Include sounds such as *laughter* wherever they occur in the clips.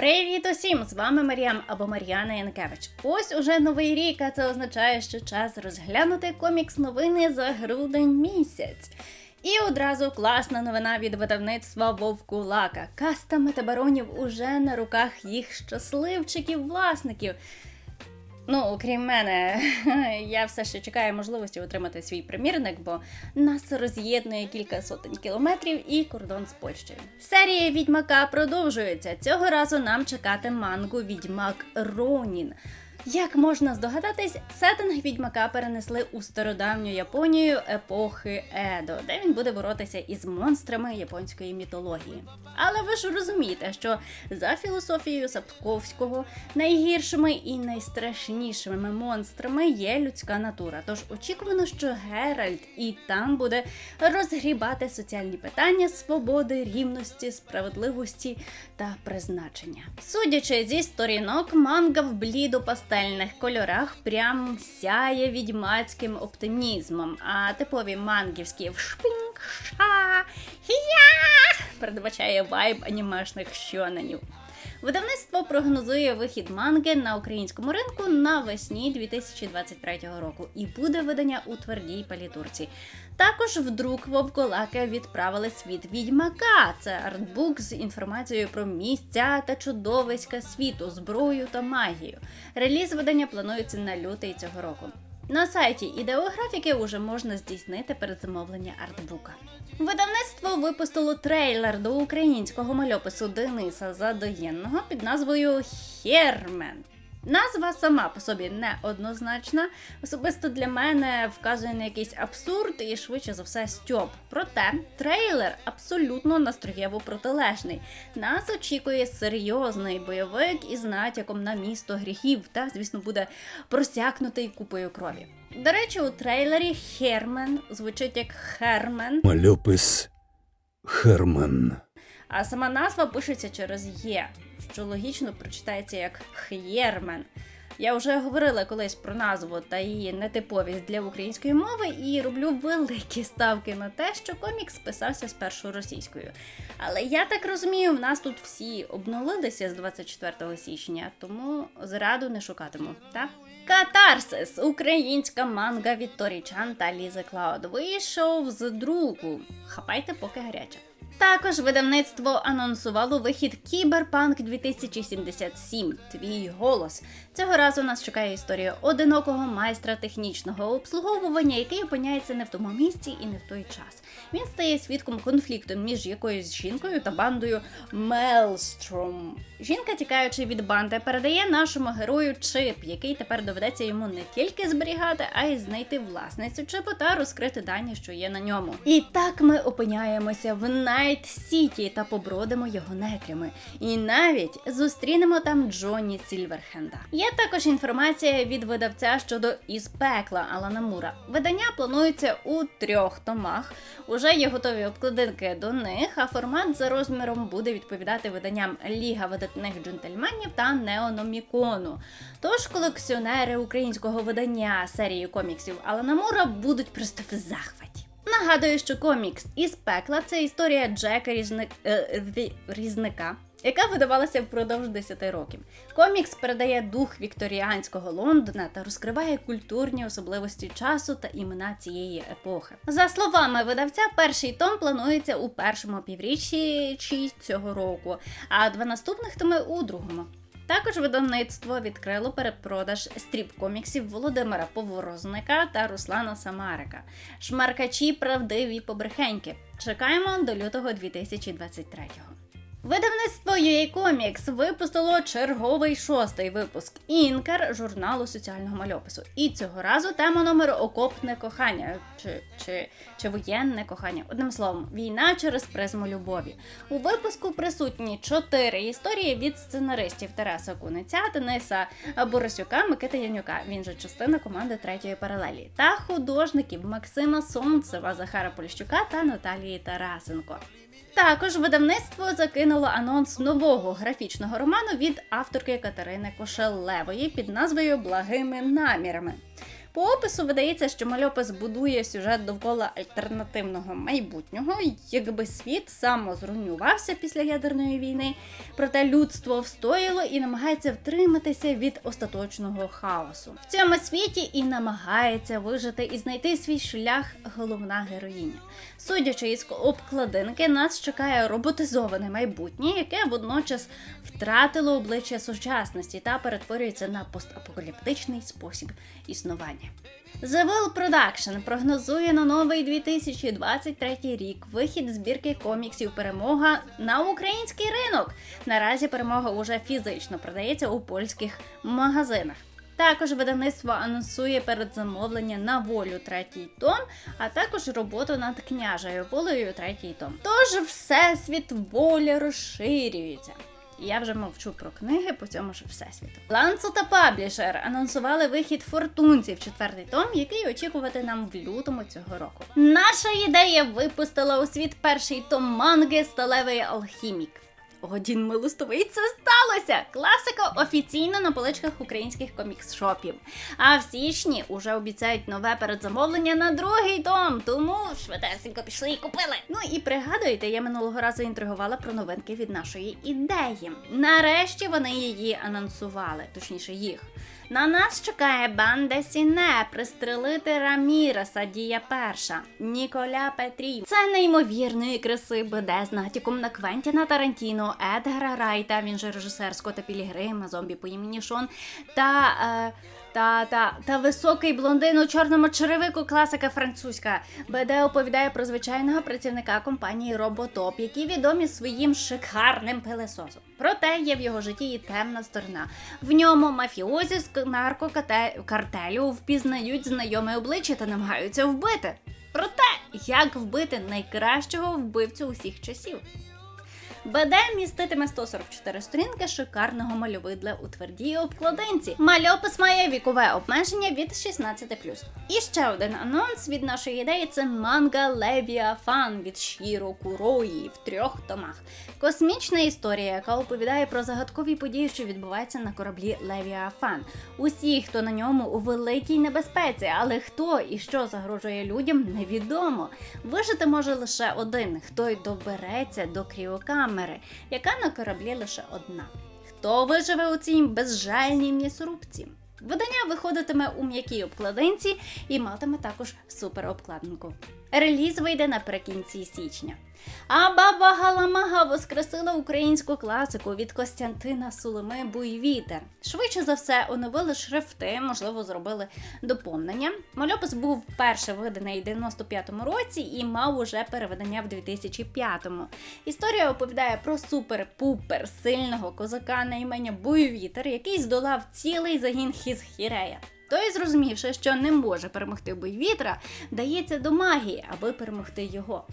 Привіт усім! З вами Маріам або Мар'яна Янкевич. Ось уже новий рік, а це означає, що час розглянути комікс новини за грудень місяць. І одразу класна новина від видавництва Вовкулака. Каста метабаронів уже на руках їх щасливчиків власників. Ну, окрім мене, *laughs* я все ще чекаю можливості отримати свій примірник, бо нас роз'єднує кілька сотень кілометрів і кордон з Польщею. Серія відьмака продовжується. Цього разу нам чекати мангу Відьмак Ронін. Як можна здогадатись, сеттинг відьмака перенесли у стародавню Японію епохи Едо, де він буде боротися із монстрами японської мітології. Але ви ж розумієте, що за філософією Сапковського найгіршими і найстрашнішими монстрами є людська натура. Тож очікувано, що Геральт і там буде розгрібати соціальні питання свободи, рівності, справедливості та призначення. Судячи зі сторінок, манга в блідо-пастельних кольорах прям сяє відьмацьким оптимізмом, а типові мангівські вшпинг, ша, я передбачає вайб анімешних щоненів. Видавництво прогнозує вихід манги на українському ринку навесні 2023 року, і буде видання у твердій палітурці. Також в друк Вовколаки відправили світ відьмака. Це артбук з інформацією про місця та чудовиська світу, зброю та магію. Реліз видання планується на лютий цього року. На сайті ідеографіки уже можна здійснити передзамовлення артбука. Видавництво випустило трейлер до українського мальопису Дениса Задоєнного під назвою Хермен. Назва сама по собі неоднозначна. Особисто для мене вказує на якийсь абсурд і швидше за все стьоп. Проте трейлер абсолютно настроєво протилежний. Нас очікує серйозний бойовик із натяком на місто гріхів, та, звісно, буде просякнутий купою крові. До речі, у трейлері Хермен звучить як Хермен, Мальопис Херман. А сама назва пишеться через Є, що логічно прочитається як Хєрмен. Я вже говорила колись про назву та її нетиповість для української мови і роблю великі ставки на те, що комікс писався спершу російською. Але я так розумію, в нас тут всі обнулилися з 24 січня, тому зраду не шукатиму, так? Катарсис українська манга від Торічан та Лізи Клауд вийшов з друку. Хапайте, поки гаряче. Також видавництво анонсувало вихід Кіберпанк 2077. Твій голос. Цього разу нас чекає історія одинокого майстра технічного обслуговування, який опиняється не в тому місці і не в той час. Він стає свідком конфлікту між якоюсь жінкою та бандою Мелстром. Жінка, тікаючи від банди, передає нашому герою чип, який тепер доведеться йому не тільки зберігати, а й знайти власницю чипу та розкрити дані, що є на ньому. І так ми опиняємося в Найт Сіті та побродимо його нетрями. І навіть зустрінемо там Джонні Сільверхенда. Є також інформація від видавця щодо із пекла Алана Мура. Видання планується у трьох томах. Уже є готові обкладинки до них, а формат за розміром буде відповідати виданням Ліга видатних джентльменів та Неономікону. Тож колекціонери українського видання серії коміксів Алана Мура будуть просто в захваті. Нагадую, що комікс із пекла це історія Джека е, Різника. Яка видавалася впродовж 10 років. Комікс передає дух вікторіанського Лондона та розкриває культурні особливості часу та імена цієї епохи. За словами видавця, перший том планується у першому півріччі цього року, а два наступних томи у другому. Також видавництво відкрило перепродаж стріп-коміксів Володимира Поворозника та Руслана Самарика. Шмаркачі правдиві побрехеньки. Чекаємо до лютого 2023-го. Видавництво UA Comics випустило черговий шостий випуск Інкар журналу соціального мальопису. І цього разу тема номер окопне кохання чи, чи, чи воєнне кохання. Одним словом, війна через призму любові. У випуску присутні чотири історії від сценаристів Тараса Куниця, Дениса Борисюка, Микити Янюка. Він же частина команди третьої паралелі, та художників Максима Сонцева, Захара Поліщука та Наталії Тарасенко. Також видавництво закинуло анонс нового графічного роману від авторки Катерини Кошелевої під назвою Благими намірами. По опису видається, що мальопис будує сюжет довкола альтернативного майбутнього, якби світ самозруйнувався після ядерної війни, проте людство встояло і намагається втриматися від остаточного хаосу. В цьому світі і намагається вижити і знайти свій шлях головна героїня. Судячи із обкладинки, нас чекає роботизоване майбутнє, яке водночас втратило обличчя сучасності та перетворюється на постапокаліптичний спосіб існування. The Will Production прогнозує на новий 2023 рік вихід збірки коміксів Перемога на український ринок. Наразі перемога уже фізично продається у польських магазинах. Також видавництво анонсує передзамовлення на волю третій том, а також роботу над княжею волею третій том. Тож всесвіт волі розширюється. Я вже мовчу про книги по цьому ж всесвіту. Ланцо та Паблішер анонсували вихід фортунців четвертий том, який очікувати нам в лютому цього року. Наша ідея випустила у світ перший том манги Сталевий алхімік. Один милостовий це сталося! Класика офіційно на поличках українських комікс-шопів. А в січні уже обіцяють нове передзамовлення на другий том, тому швидесенько пішли і купили. Ну і пригадуєте, я минулого разу інтригувала про новинки від нашої ідеї. Нарешті вони її анонсували, точніше їх. На нас чекає банда Сіне пристрелити Раміреса, дія перша, Ніколя Петрів. Це неймовірної краси БД з натяком на Квентіна Тарантіно, Едгара Райта, він же режисер Скотта Пілігрима, зомбі по імені Шон та. Е, та, та, та високий блондин у чорному черевику, класика французька. БД оповідає про звичайного працівника компанії Роботоп, які відомі своїм шикарним пилесосом. Проте є в його житті і темна сторона. В ньому мафіозі з наркокартелю впізнають знайоме обличчя та намагаються вбити. Про те, як вбити найкращого вбивцю усіх часів. БД міститиме 144 сторінки шикарного мальовидла у твердій обкладинці. Мальопис має вікове обмеження від 16+. І ще один анонс від нашої ідеї це манга Левіафан від Шіро Курої в трьох томах. Космічна історія, яка оповідає про загадкові події, що відбуваються на кораблі Левіафан. Усі, хто на ньому у великій небезпеці, але хто і що загрожує людям, невідомо. Вижити може лише один, хто й добереться до кріокамери, яка на кораблі лише одна. Хто виживе у цій безжальній м'ясорубці? Видання виходитиме у м'якій обкладинці і матиме також суперобкладинку. Реліз вийде наприкінці січня. А баба Галамага воскресила українську класику від Костянтина Сулими Буйвітер. Швидше за все, оновили шрифти, можливо, зробили доповнення. Мальопис був вперше виданий у 95-му році і мав уже переведення в 2005-му. Історія оповідає про супер-пупер сильного козака на ім'я Буйвітер, який здолав цілий загін Хізхірея. Той, зрозумівши, що не може перемогти Буйвітра, дається до магії, аби перемогти його.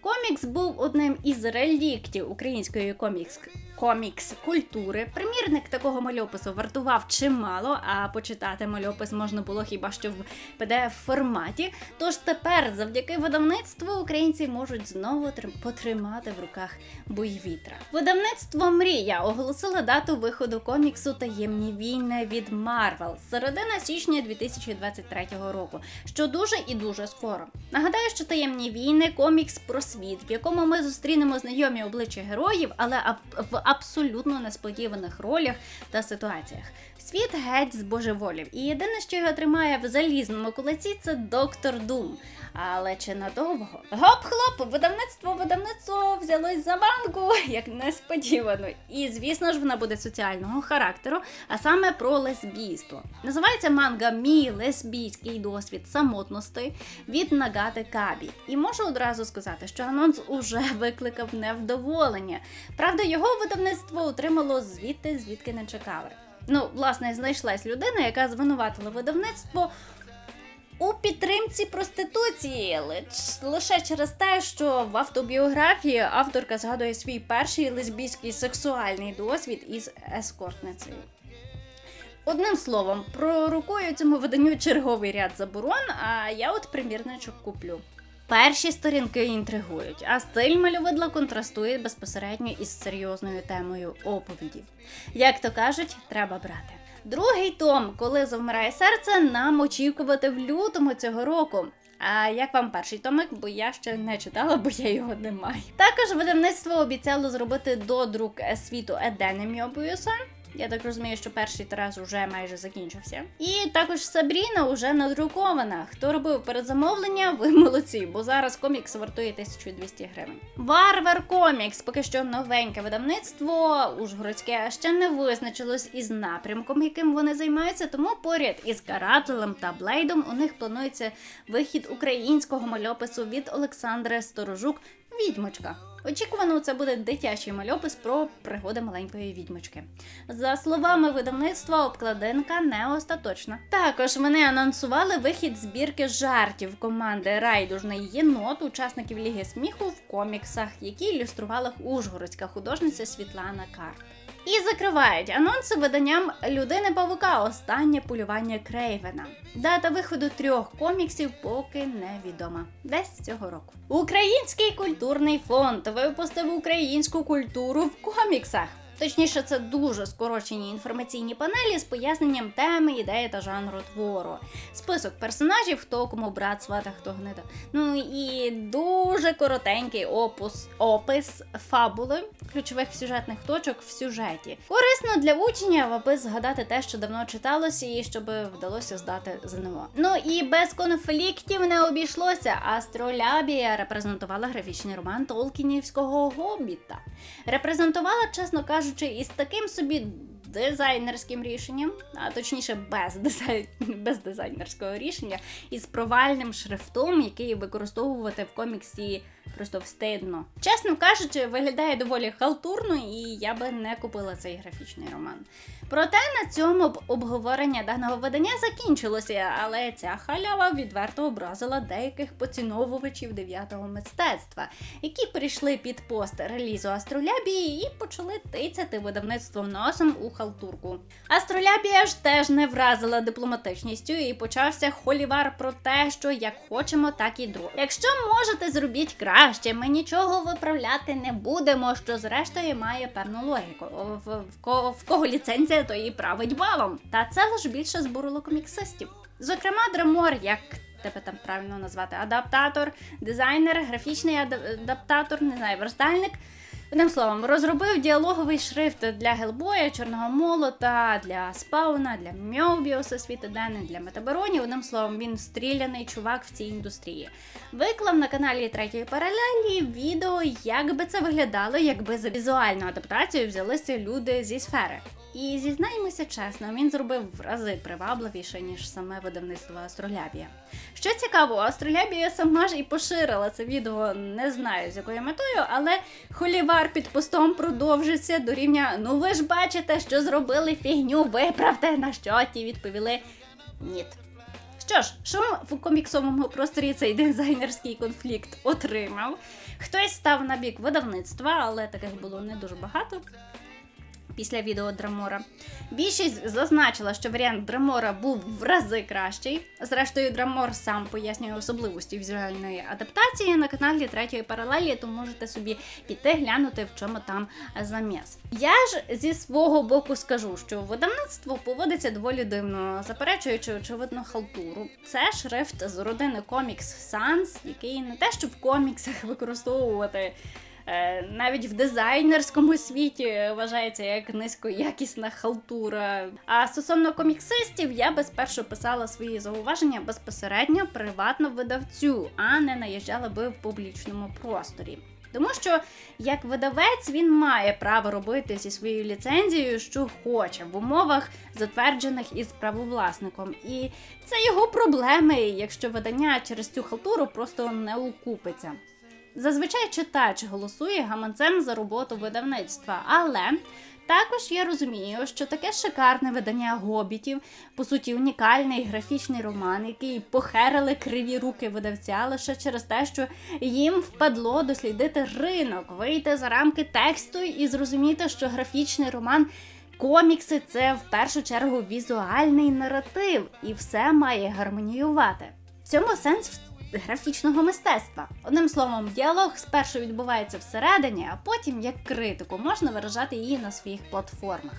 Комікс був одним із реліктів української комікс комікс культури. Примірник такого мальопису вартував чимало, а почитати мальопис можна було хіба що в pdf форматі. Тож тепер, завдяки видавництву, українці можуть знову трим- потримати в руках буйвітра. Видавництво Мрія оголосило дату виходу коміксу Таємні війни від Марвел середина січня 2023 року, що дуже і дуже скоро. Нагадаю, що таємні війни комікс про світ, в якому ми зустрінемо знайомі обличчя героїв, але в абсолютно несподіваних ролях та ситуаціях. Світ геть збожеволів, і єдине, що його тримає в залізному кулаці, це доктор Дум. Але чи надовго? Гоп-хлоп, видавництво, видавництво взялось за банку, *laughs* як несподівано. І звісно ж, вона буде соціального характеру, а саме про лесбійство. Називається манга Мій лесбійський досвід самотності від Нагати Кабі. І можу одразу сказати, що анонс уже *laughs* викликав невдоволення. Правда, його видавництво отримало звідти, звідки не чекали. Ну, власне, знайшлась людина, яка звинуватила видавництво у підтримці проституції лиш- лише через те, що в автобіографії авторка згадує свій перший лесбійський сексуальний досвід із ескортницею. Одним словом, пророкую цьому виданню черговий ряд заборон, а я от примірничок куплю. Перші сторінки інтригують, а стиль мальовидла контрастує безпосередньо із серйозною темою оповідів. Як то кажуть, треба брати. Другий том, коли завмирає серце, нам очікувати в лютому цього року. А як вам перший томик? Бо я ще не читала, бо я його не маю. Також видавництво обіцяло зробити додрук світу Едени Мьобіуса. Я так розумію, що перший Тарас уже майже закінчився. І також Сабріна вже надрукована. Хто робив передзамовлення, ви молодці, бо зараз комікс вартує 1200 гривень. Варвар Комікс, поки що новеньке видавництво Ужгородське ще не визначилось із напрямком, яким вони займаються. Тому поряд із карателем та блейдом у них планується вихід українського мальопису від Олександри Сторожук Відьмочка. Очікувано, це буде дитячий мальопис про пригоди маленької відьмочки. За словами видавництва, обкладинка не остаточна. Також мене анонсували вихід збірки жартів команди Райдужний єнот, учасників Ліги сміху в коміксах, які ілюструвала ужгородська художниця Світлана Карп. І закривають анонси виданням Людини Павука Останнє полювання Крейвена. Дата виходу трьох коміксів поки невідома. Десь цього року. Український культурний фонд випустив українську культуру в коміксах. Точніше, це дуже скорочені інформаційні панелі з поясненням теми, ідеї та жанру твору. Список персонажів, хто кому брат, свата, хто гнида. Ну і дуже коротенький опус, опис фабули ключових сюжетних точок в сюжеті. Корисно для учнів, аби згадати те, що давно читалося, і щоб вдалося здати ЗНО. Ну і без конфліктів не обійшлося. Астролябія репрезентувала графічний роман Толкінівського гобіта. Репрезентувала, чесно кажучи, із таким собі дизайнерським рішенням, а точніше без, дизайн... *laughs* без дизайнерського рішення, із провальним шрифтом, який використовувати в коміксі просто встидно. Чесно кажучи, виглядає доволі халтурно, і я би не купила цей графічний роман. Проте на цьому б обговорення даного видання закінчилося, але ця халява відверто образила деяких поціновувачів дев'ятого мистецтва, які прийшли під пост релізу Астролябії і почали тицяти видавництвом носом у халтурку. Астролябія ж теж не вразила дипломатичністю і почався холівар про те, що як хочемо, так і друг. Якщо можете, зробіть краще. Ми нічого виправляти не будемо, що зрештою має певну логіку. В, в, в кого ліцензія, то і править балом. Та це лише більше збурило коміксистів. Зокрема, Дремор, як тебе там правильно назвати, адаптатор, дизайнер, графічний адаптатор, не знаю, верстальник. Одним словом, розробив діалоговий шрифт для Гелбоя, Чорного Молота, для Спауна, для Мьобіуса, Світодени, для Метабаронів. Одним словом, він стріляний чувак в цій індустрії. Виклав на каналі третьої паралелі відео, як би це виглядало, якби за візуальну адаптацію взялися люди зі сфери. І зізнаємося чесно, він зробив в рази привабливіше, ніж саме видавництво Астролябія. Що цікаво, Астролябія сама ж і поширила це відео, не знаю з якою метою, але холівар під постом продовжиться до рівня Ну ви ж бачите, що зробили фігню, виправте, на що ті відповіли ні. Що ж, шум в коміксовому просторі цей дизайнерський конфлікт отримав. Хтось став на бік видавництва, але таких було не дуже багато після відео Драмора. Більшість зазначила, що варіант Драмора був в рази кращий. Зрештою, Драмор сам пояснює особливості візуальної адаптації на каналі третьої паралелі, то можете собі піти глянути, в чому там заміс. Я ж зі свого боку скажу, що видавництво поводиться доволі дивно, заперечуючи очевидно халтуру. Це шрифт з родини Comics Sans, який не те, щоб в коміксах використовувати. Е, навіть в дизайнерському світі вважається як низькоякісна халтура. А стосовно коміксистів, я би спершу писала свої зауваження безпосередньо приватно видавцю, а не наїжджала би в публічному просторі. Тому що як видавець він має право робити зі своєю ліцензією, що хоче в умовах, затверджених із правовласником. І це його проблеми, якщо видання через цю халтуру просто не укупиться. Зазвичай читач голосує гаманцем за роботу видавництва, але також я розумію, що таке шикарне видання гобітів, по суті, унікальний графічний роман, який похерили криві руки видавця лише через те, що їм впадло дослідити ринок, вийти за рамки тексту і зрозуміти, що графічний роман. Комікси це в першу чергу візуальний наратив, і все має гармоніювати. В цьому сенс графічного мистецтва. Одним словом, діалог спершу відбувається всередині, а потім, як критику, можна виражати її на своїх платформах.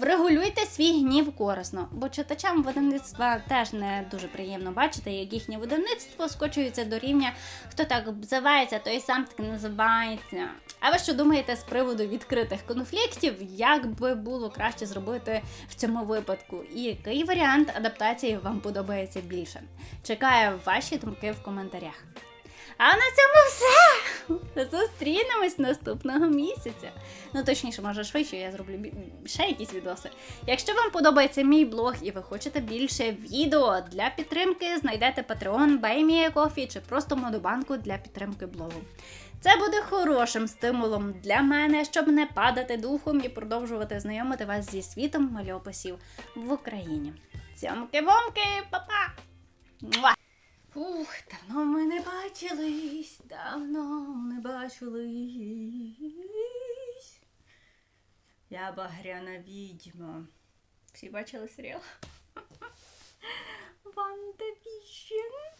Врегулюйте свій гнів корисно, бо читачам видавництва теж не дуже приємно бачити, як їхнє видавництво скочується до рівня хто так обзивається, той сам так називається. А ви що думаєте з приводу відкритих конфліктів, як би було краще зробити в цьому випадку? І який варіант адаптації вам подобається більше? Чекаю ваші думки в коментарях. А на цьому все! Зустрінемось наступного місяця. Ну, точніше, може швидше я зроблю ще якісь відоси. Якщо вам подобається мій блог і ви хочете більше відео для підтримки, знайдете Patreon, BuyMeACoffee чи просто модобанку для підтримки блогу. Це буде хорошим стимулом для мене, щоб не падати духом і продовжувати знайомити вас зі світом мальописів в Україні. Цьомки-бомки, па-па! Муа! Ух, давно ми не бачились, давно не бачились. Я багряна відьма. Всі бачили серіал? *laughs* Ванда Віщен.